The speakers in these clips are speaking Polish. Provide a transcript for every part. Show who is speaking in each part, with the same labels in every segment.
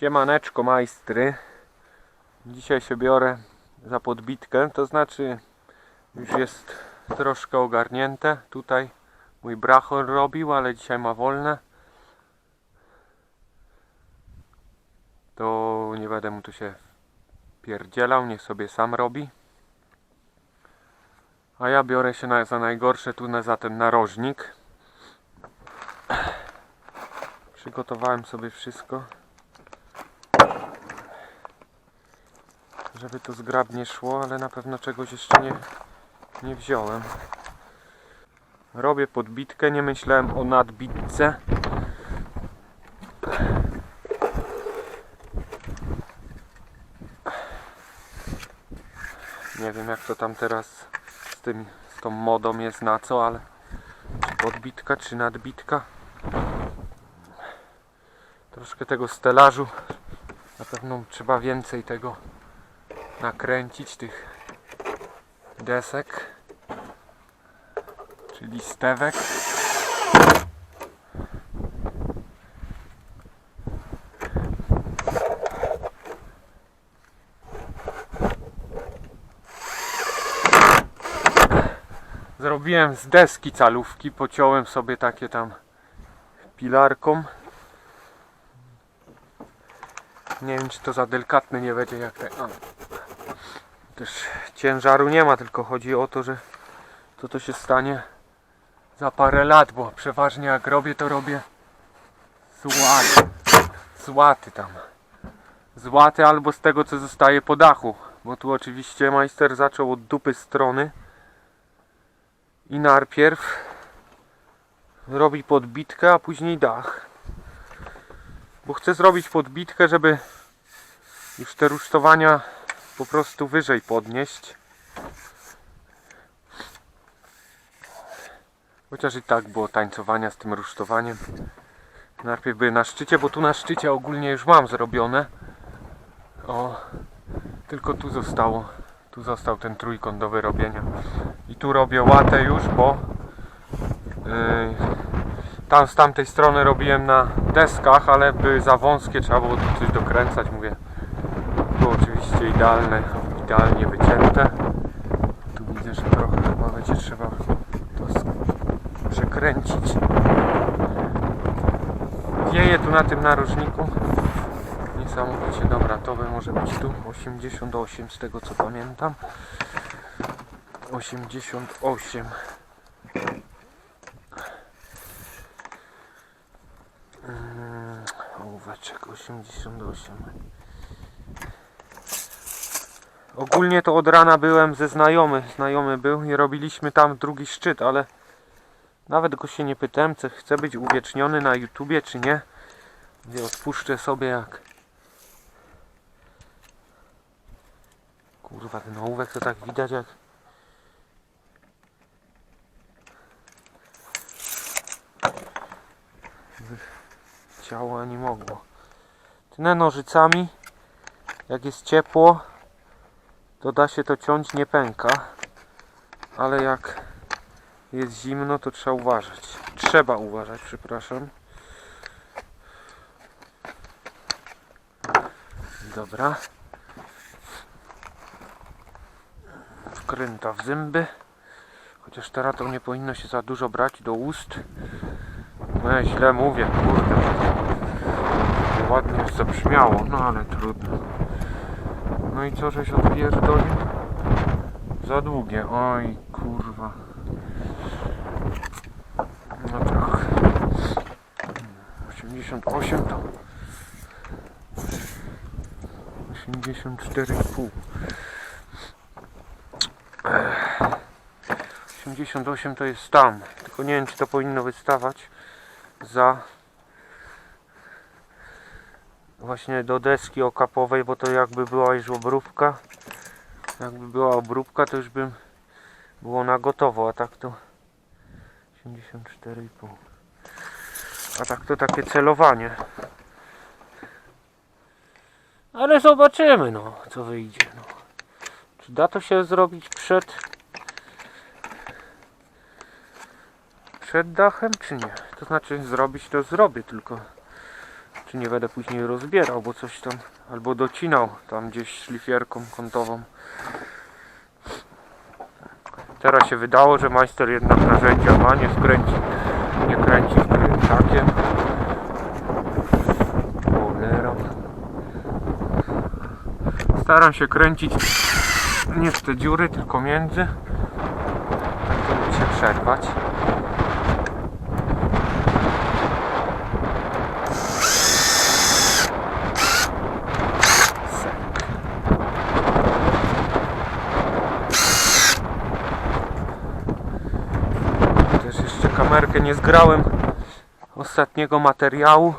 Speaker 1: Siemaneczko majstry. Dzisiaj się biorę za podbitkę, to znaczy już jest troszkę ogarnięte. Tutaj mój brachor robił, ale dzisiaj ma wolne. To nie będę mu tu się pierdzielał, niech sobie sam robi. A ja biorę się na, za najgorsze tu za ten narożnik. Przygotowałem sobie wszystko. Żeby to zgrabnie szło, ale na pewno czegoś jeszcze nie, nie wziąłem. Robię podbitkę, nie myślałem o nadbitce. Nie wiem jak to tam teraz z tym, z tą modą jest na co, ale podbitka, czy nadbitka. Troszkę tego stelażu. Na pewno trzeba więcej tego nakręcić tych desek czyli stewek. Zrobiłem z deski calówki pociąłem sobie takie tam pilarką. Nie wiem czy to za delikatne nie będzie jak te o też ciężaru nie ma, tylko chodzi o to, że to to się stanie za parę lat, bo przeważnie jak robię, to robię z łaty, z łaty tam. Z łaty albo z tego, co zostaje po dachu, bo tu oczywiście majster zaczął od dupy strony i najpierw robi podbitkę, a później dach. Bo chcę zrobić podbitkę, żeby już te rusztowania po prostu wyżej podnieść. Chociaż i tak było tańcowania z tym rusztowaniem. Najpierw były na szczycie, bo tu na szczycie ogólnie już mam zrobione. O, tylko tu zostało. Tu został ten trójkąt do wyrobienia. I tu robię łatę już, bo yy, tam z tamtej strony robiłem na deskach, ale były za wąskie, trzeba było tu coś dokręcać. Mówię, oczywiście idealne, idealnie wycięte. Tu widzę, że trochę chyba będzie trzeba to przekręcić. Wieje tu na tym narożniku. Niesamowicie dobra, to by może być tu 88 z tego co pamiętam. 88 Mm, Ołóweczek 88 Ogólnie to od rana byłem ze znajomy, znajomy był i robiliśmy tam drugi szczyt, ale nawet go się nie pytałem, czy chce być uwieczniony na YouTubie, czy nie. Gdzie odpuszczę sobie jak... Kurwa, ten ołówek to tak widać jak... Ciało ani mogło. Tnę nożycami, jak jest ciepło, to da się to ciąć, nie pęka. Ale jak jest zimno, to trzeba uważać. Trzeba uważać, przepraszam. Dobra. Wkręta w zęby. Chociaż teraz to nie powinno się za dużo brać do ust. No ja źle mówię, kurde. Ładnie zabrzmiało, no ale trudno. No i co, żeś odpierdolił? Za długie, oj kurwa. No trochę. 88 to... 84,5 Ech. 88 to jest tam, tylko nie wiem czy to powinno wystawać za właśnie do deski okapowej, bo to jakby była już obróbka. Jakby była obróbka, to już bym było na gotowo, a tak to 84,5. A tak to takie celowanie. Ale zobaczymy, no, co wyjdzie. No. Czy da to się zrobić przed przed dachem, czy nie? To znaczy zrobić to zrobię, tylko Czy nie będę później rozbierał, bo coś tam albo docinał tam gdzieś szlifierką kątową. Teraz się wydało, że majster jednak narzędzia ma, nie skręci, nie kręci wkrętakiem. Cholera. Staram się kręcić nie w te dziury, tylko między. Tak mi się przerwać. Też jeszcze kamerkę nie zgrałem ostatniego materiału.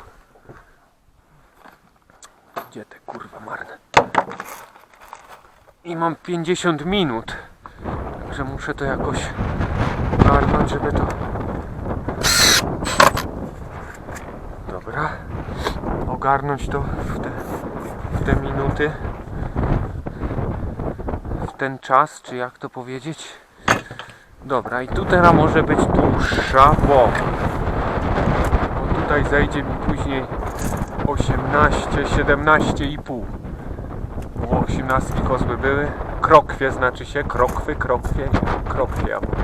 Speaker 1: Gdzie te kurwa marne? I mam 50 minut. Także muszę to jakoś ogarnąć, żeby to. Dobra. Ogarnąć to w te, w te minuty. W ten czas, czy jak to powiedzieć? Dobra, i tu teraz może być dłuższa, bo, bo tutaj zejdzie mi później 18, 17 i pół. Bo 18 kozły były. Krokwie znaczy się, krokwy, krokwie, krokwie ja mówię.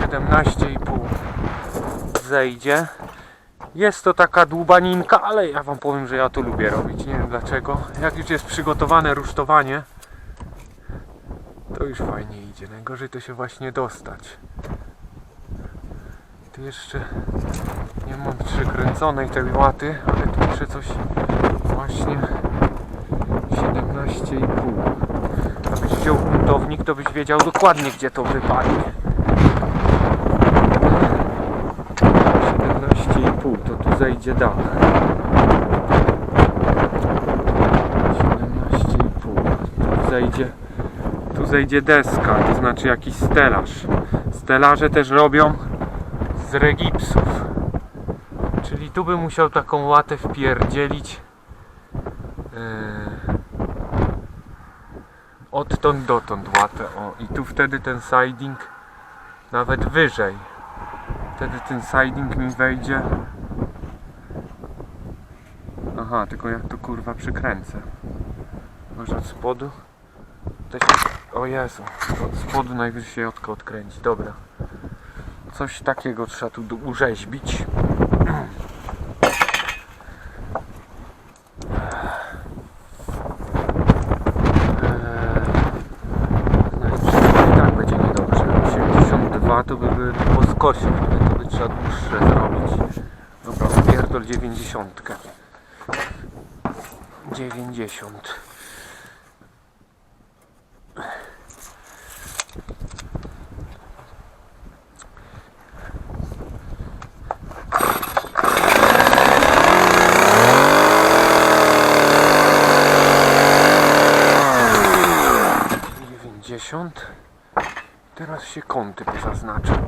Speaker 1: 17 i pół zejdzie. Jest to taka dłubaninka, ale ja wam powiem, że ja to lubię robić. Nie wiem dlaczego. Jak już jest przygotowane rusztowanie, to już fajnie idzie. Najgorzej to się właśnie dostać. Tu jeszcze nie mam przykręconej tej łaty, ale tu muszę coś właśnie 17,5. Abyś wziął buntownik, to byś wiedział dokładnie gdzie to wypali. 17,5 to tu zejdzie dach. 17,5 tu zejdzie zejdzie deska, to znaczy jakiś stelaż. Stelaże też robią z regipsów. Czyli tu bym musiał taką łatę wpierdzielić yy, odtąd dotąd łatę. O, i tu wtedy ten siding nawet wyżej. Wtedy ten siding mi wejdzie. Aha, tylko jak to kurwa przykręcę. Może od spodu? To się... O Jezu, od spodu najwyżej się odkręci. Dobra. Coś takiego trzeba tu urzeźbić. Eee. Tak to by by poskosił, wtedy to by trzeba dłuższe zrobić. Dobra, pierdol dziewięćdziesiątkę. Dziewięćdziesiąt. teraz się kąty pozaznacza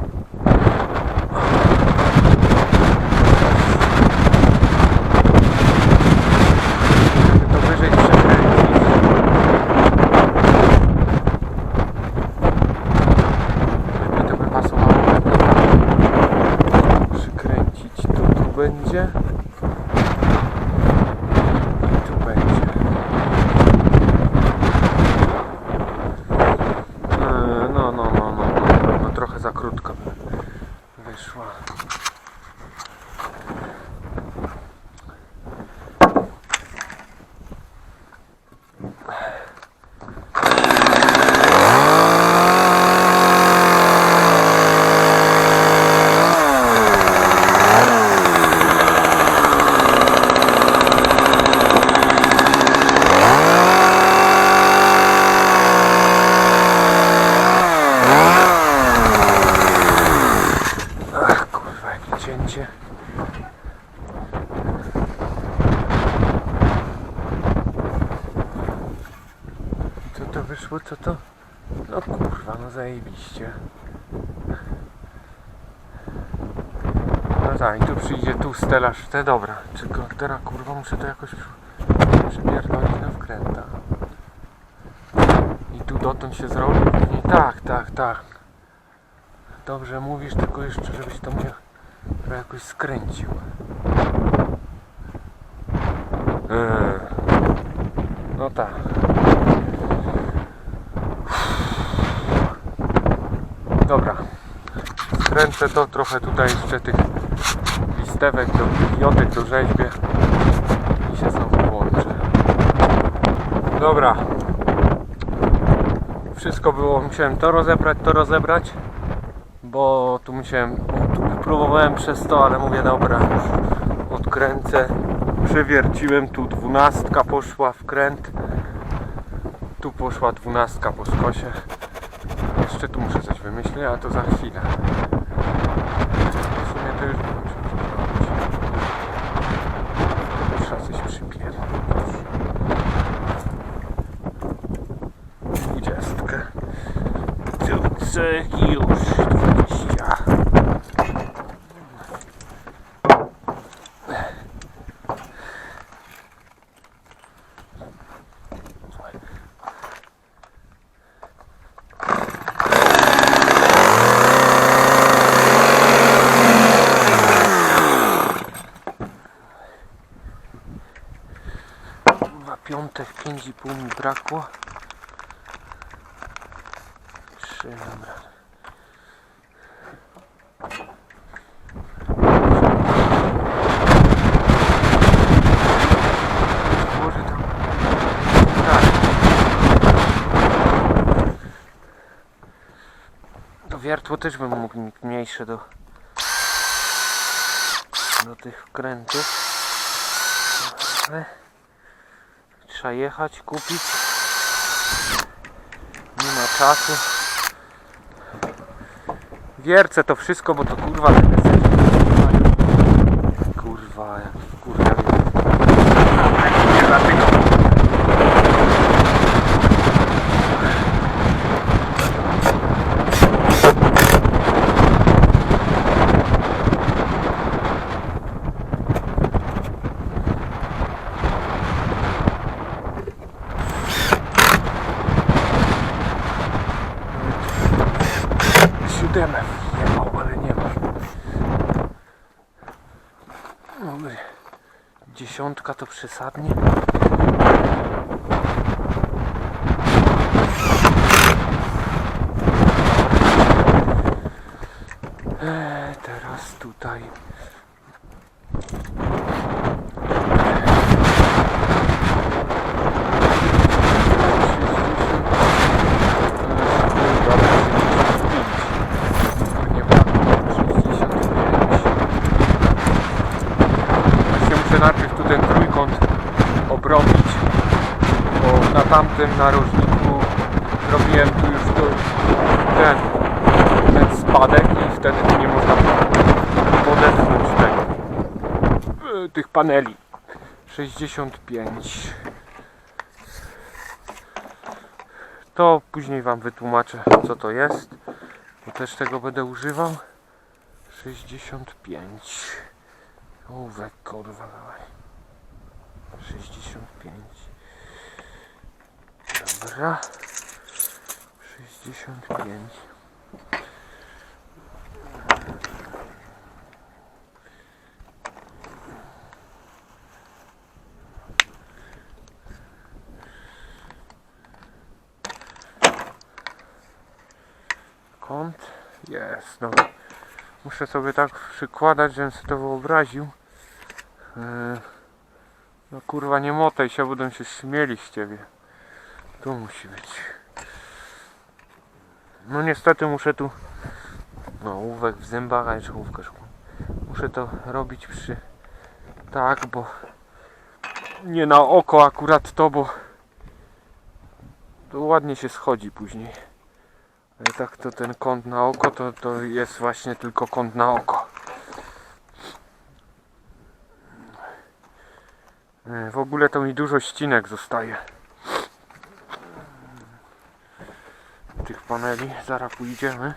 Speaker 1: tu stelaż te, dobra. Tylko teraz kurwa muszę to jakoś przypierdolić na wkręta. I tu dotąd się zrobi. później- Tak, tak, tak. Dobrze mówisz, tylko jeszcze żebyś to mnie jakoś skręcił. Eee, No tak. Dobra. Skręcę to trochę tutaj jeszcze tych listewek do bibliotek do rzeźbie i się znowu włączę. Dobra. Wszystko było, musiałem to rozebrać, to rozebrać, bo tu musiałem, tu próbowałem przez to, ale mówię dobra, odkręcę. Przewierciłem, tu dwunastka poszła w kręt, tu poszła dwunastka po skosie. Jeszcze tu muszę coś wymyślić, ale to za chwilę. W sumie to już nie wiem, co tu zrobić. To Trzeba coś przypierdolić. Dwudziestkę. Tucek już dwadzieścia. Kurwa, piątek, pięć i pół mi brakło. Trzy. Tak. Wiertło też bym mógł mniejsze do... do tych wkrętów. Trzeba jechać, kupić. Nie ma czasu. Wiercę to wszystko, bo to Kurwa, Sadnie tamtym narożniku robiłem tu już tu ten, ten spadek i wtedy nie można podetchnąć tego, e, tych paneli. 65. To później Wam wytłumaczę co to jest, bo też tego będę używał. 65. Ołówek kurwa dawaj. 65. Dobra. 65. Kąt jest, no. Muszę sobie tak przykładać, żebym sobie to wyobraził. Yy, No kurwa nie motaj się, będą się śmieli z ciebie. Tu musi być. No niestety muszę tu... No ołówek w zębach, a jeszcze ołówka szukam. Muszę to robić przy... Tak, bo... Nie na oko akurat to, bo... Ładnie się schodzi później. Ale tak to ten kąt na oko to, to jest właśnie tylko kąt na oko. E, W ogóle to mi dużo ścinek zostaje. Tych paneli, zaraz pójdziemy.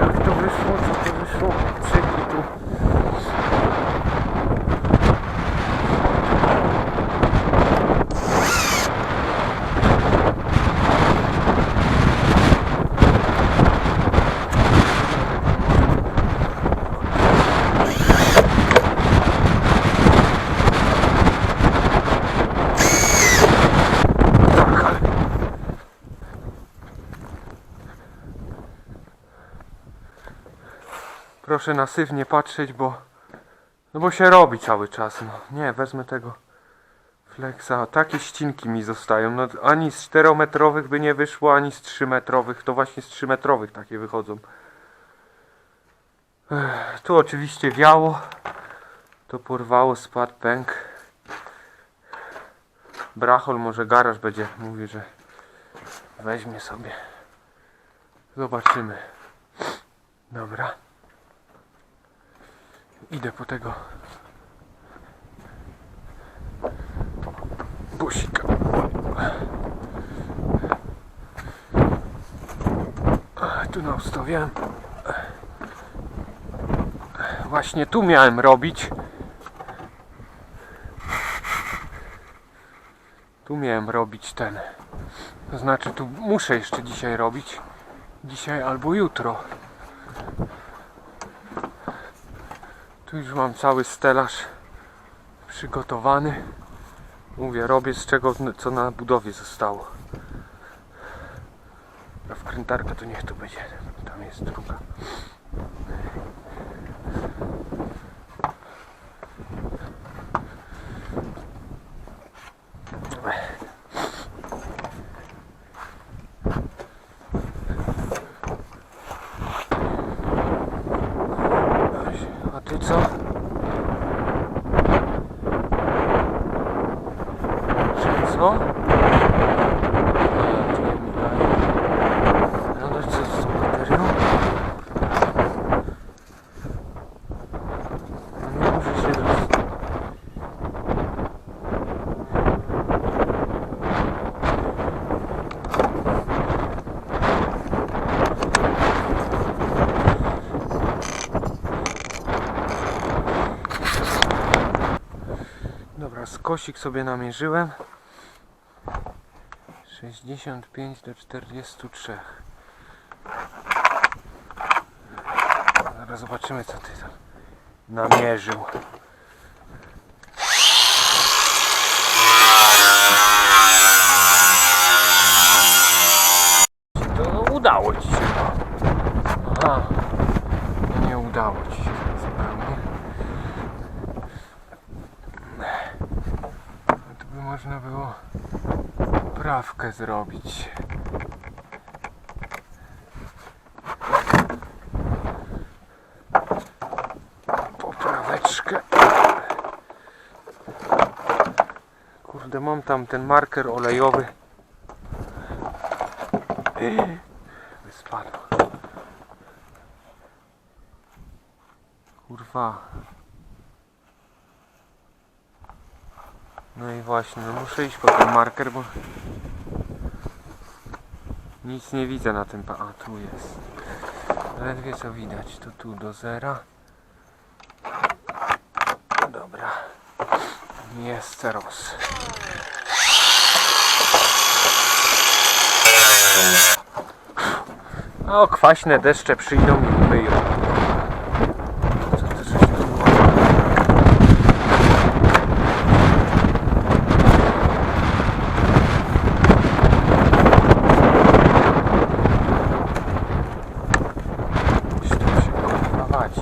Speaker 1: Jak to wyszło, co to wyszło? Cyki tu. Proszę na syf nie patrzeć, bo no bo się robi cały czas. No. Nie, wezmę tego flexa. Takie ścinki mi zostają. No, ani z 4-metrowych by nie wyszło, ani z 3-metrowych. To właśnie z 3-metrowych takie wychodzą. Ech, tu oczywiście wiało. To porwało, spadł pęk. Brachol może garaż będzie mówił, że weźmie sobie. Zobaczymy. Dobra. Idę po tego busika. Tu na ustawiałem. Właśnie tu miałem robić. Tu miałem robić ten. To znaczy tu muszę jeszcze dzisiaj robić. Dzisiaj albo jutro. Tu już mam cały stelaż przygotowany. Mówię, robię z czego co na budowie zostało. A wkrętarka to niech tu będzie. Tam jest druga. A ty co? Że co? Ja tu nie migają. No to co z tą baterią? No nie może się roz... Skosik sobie namierzyłem. 65 do 43. Zaraz zobaczymy co ty tam namierzył. To udało ci się. Aha. No nie udało ci się zupełnie. No to by można było poprawkę zrobić. Popraweczkę. Kurde, mam tam ten marker olejowy. Spadł. Kurwa. No i właśnie, no muszę iść po ten marker, bo nic nie widzę na tym. A tu jest. Ledwie co widać. To tu do zera. Dobra. Jest teraz. O, kwaśne deszcze przyjdą i myją. Co ty żeś tu Gdzieś tu się kurwa wadzi.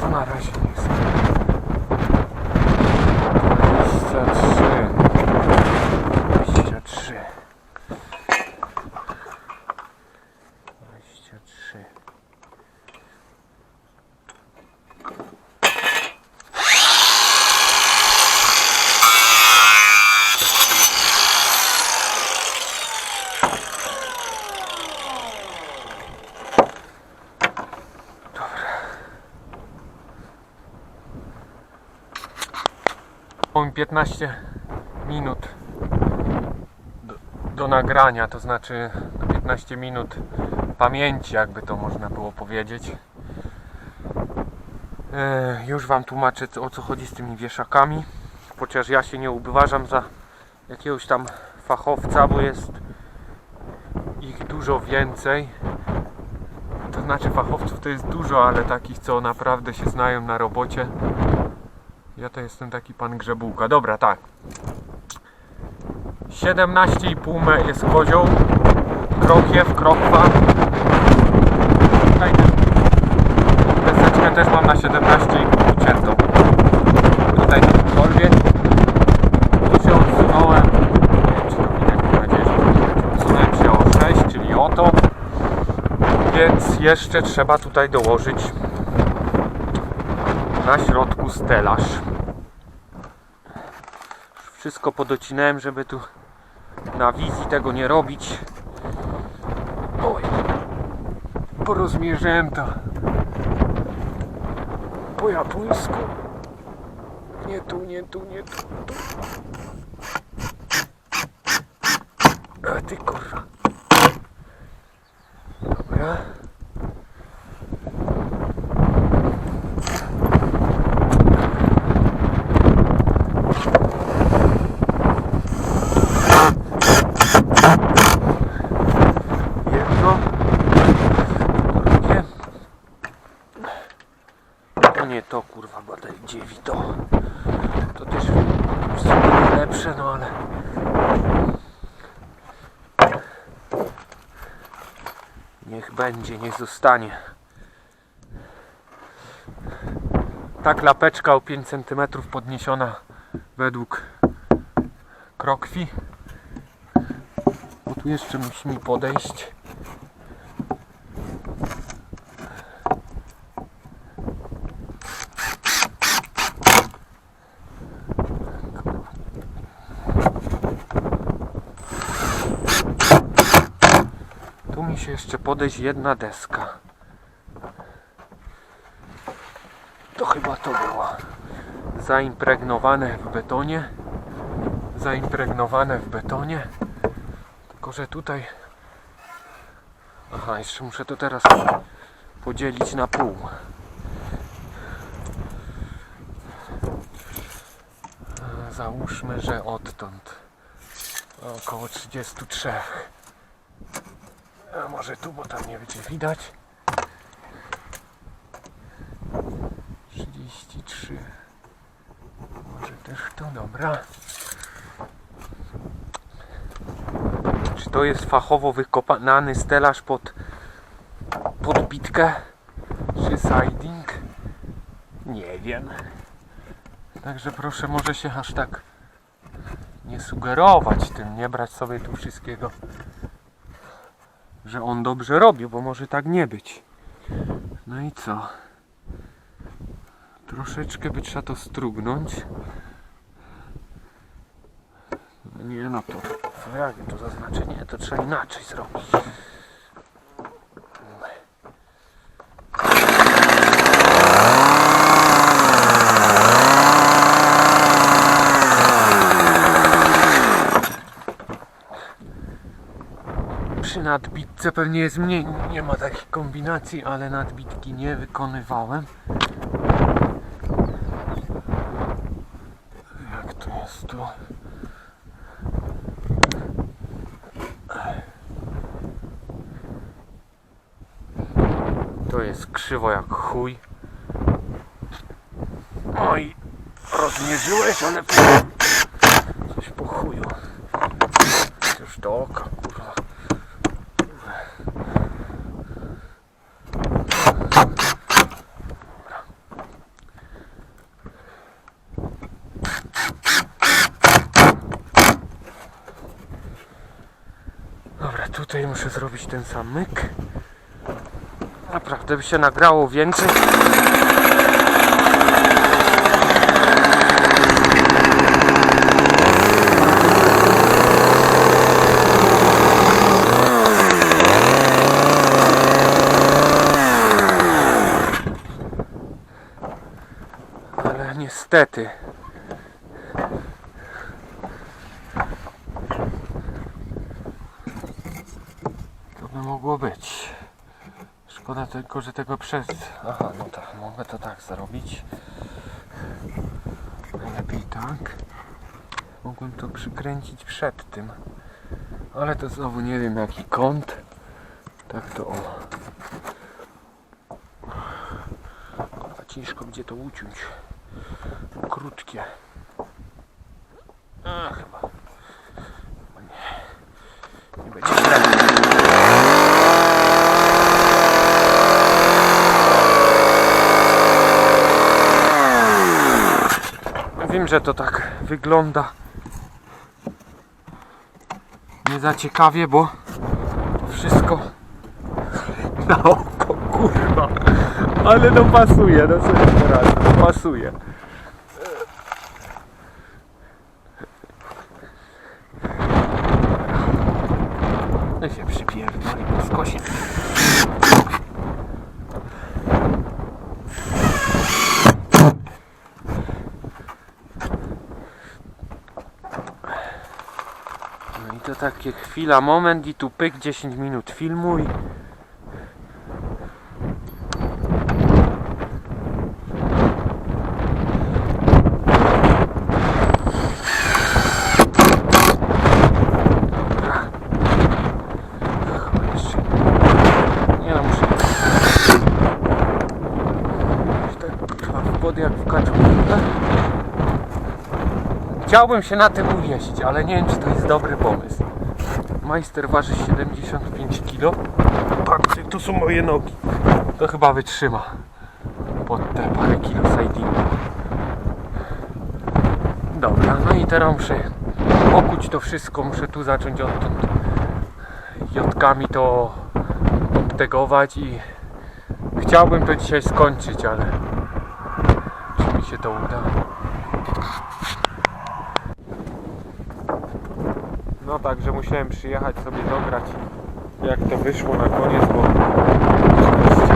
Speaker 1: To na razie nie jest. 23 23 23 Mam 15 minut do, do nagrania, to znaczy 15 minut pamięci, jakby to można było powiedzieć. E, już Wam tłumaczę o co chodzi z tymi wieszakami, chociaż ja się nie uważam za jakiegoś tam fachowca, bo jest ich dużo więcej. To znaczy fachowców to jest dużo, ale takich, co naprawdę się znają na robocie. Ja to jestem taki pan grzebułka. Dobra, tak. 17,5 me- jest kozioł, krokiew, krokwa. Tutaj deseczkę też mam na 17,5 uciętą. Tutaj cokolwiek. Tu się odsunąłem. Nie wiem, czy to widać na 10. Odsunąłem się o 6, czyli o to. Więc jeszcze trzeba tutaj dołożyć na środku stelaż. Wszystko podocinałem, żeby tu na wizji tego nie robić. Oj, porozmierzyłem to po japońsku. Nie tu, nie tu, nie tu. tu. A ty kurwa. Dobra. Jedno. Drugie. To nie to kurwa, badaj dziewi to. To też w sumie lepsze, no ale. Niech będzie, niech zostanie. Ta klapeczka o 5 cm podniesiona według krokwi. Bo tu jeszcze musi mi podejść. Jeszcze podejść jedna deska. To chyba to była. Zaimpregnowane w betonie. Zaimpregnowane w betonie. Tylko, że tutaj... Aha, jeszcze muszę to teraz podzielić na pół. Załóżmy, że odtąd około 33. A może tu, bo tam nie będzie widać. 33. Może też to, dobra. Czy to jest fachowo wykonany stelaż pod podbitkę? Czy siding? Nie wiem. Także proszę może się aż tak nie sugerować tym, nie brać sobie tu wszystkiego że on dobrze robił, bo może tak nie być. No i co? Troszeczkę by trzeba to strugnąć. No nie no to, co jak to zaznaczę? Nie, to trzeba inaczej zrobić. Nadbitce pewnie jest mniej, nie ma takich kombinacji, ale nadbitki nie wykonywałem. Jak to jest tu? To jest krzywo jak chuj. Oj, rozmierzyłeś, ale coś po chuju. Już do oka, kurwa. Dobra, tutaj muszę zrobić ten sam myk. Naprawdę by się nagrało więcej. Ale niestety tylko że tego przez... Aha, no tak, mogę to tak zrobić. Najlepiej tak. Mogłem to przykręcić przed tym. Ale to znowu nie wiem jaki kąt. Tak to o. A ciężko gdzie to uciąć. Krótkie. A, chyba. Wiem, że to tak wygląda nie za ciekawie, bo wszystko na oko, kurwa. Ale no pasuje, no jeszcze raz, no pasuje. No się przypierdoli po skosie. No i to takie chwila, moment i tu pyk 10 minut filmu i... No, tak. Chciałbym się na tym uwieścić, ale nie wiem czy to jest dobry pomysł. Majster waży 75 kg. Patrzcie, to są moje nogi. To chyba wytrzyma pod te parę kilo sidingu. Dobra, no i teraz muszę okuć to wszystko, muszę tu zacząć odtąd jotkami to obtegować i chciałbym to dzisiaj skończyć, ale czy mi się to uda? No także musiałem przyjechać sobie dograć jak to wyszło na koniec, bo oczywiście,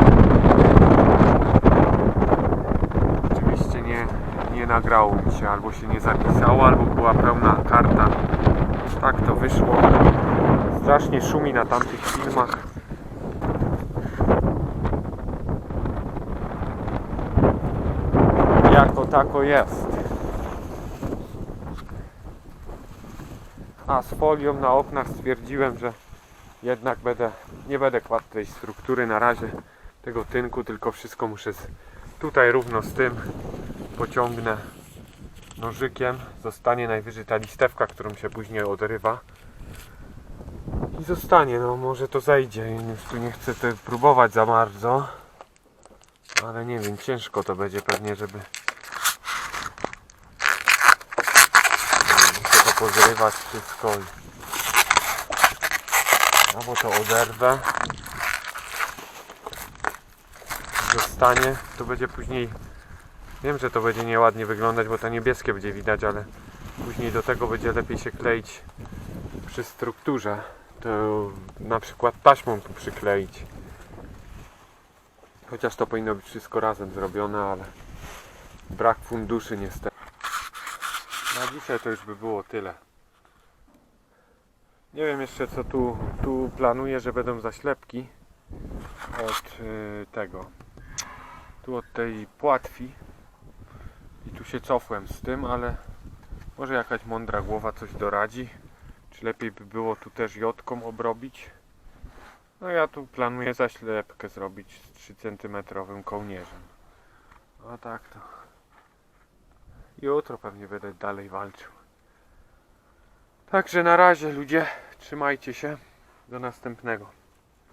Speaker 1: oczywiście nie, nie nagrało mi się, albo się nie zapisało, albo była pełna karta. Tak to wyszło. Strasznie szumi na tamtych filmach. Jako tako jest. A z folią na oknach stwierdziłem, że jednak będę, nie będę kładł tej struktury na razie tego tynku, tylko wszystko muszę z, tutaj równo z tym pociągnę nożykiem. Zostanie najwyżej ta listewka, którą się później odrywa. I zostanie, no może to zejdzie. Już tu nie chcę próbować za bardzo. Ale nie wiem, ciężko to będzie pewnie, żeby Muszę to pozrywać wszystko. Albo to oderwę. Zostanie. To będzie później... Wiem, że to będzie nieładnie wyglądać, bo to niebieskie będzie widać, ale później do tego będzie lepiej się kleić przy strukturze. To na przykład taśmą tu przykleić. Chociaż to powinno być wszystko razem zrobione, ale brak funduszy niestety. Na dzisiaj to już by było tyle. Nie wiem jeszcze co tu, tu planuję, że będą zaślepki od y, tego. Tu od tej płatwi. I tu się cofłem z tym, ale może jakaś mądra głowa coś doradzi. Czy lepiej by było tu też jodką obrobić? No ja tu planuję zaślepkę zrobić z 3 cm kołnierzem. A tak to. Jutro pewnie będę dalej walczył. Także na razie ludzie, trzymajcie się. Do następnego.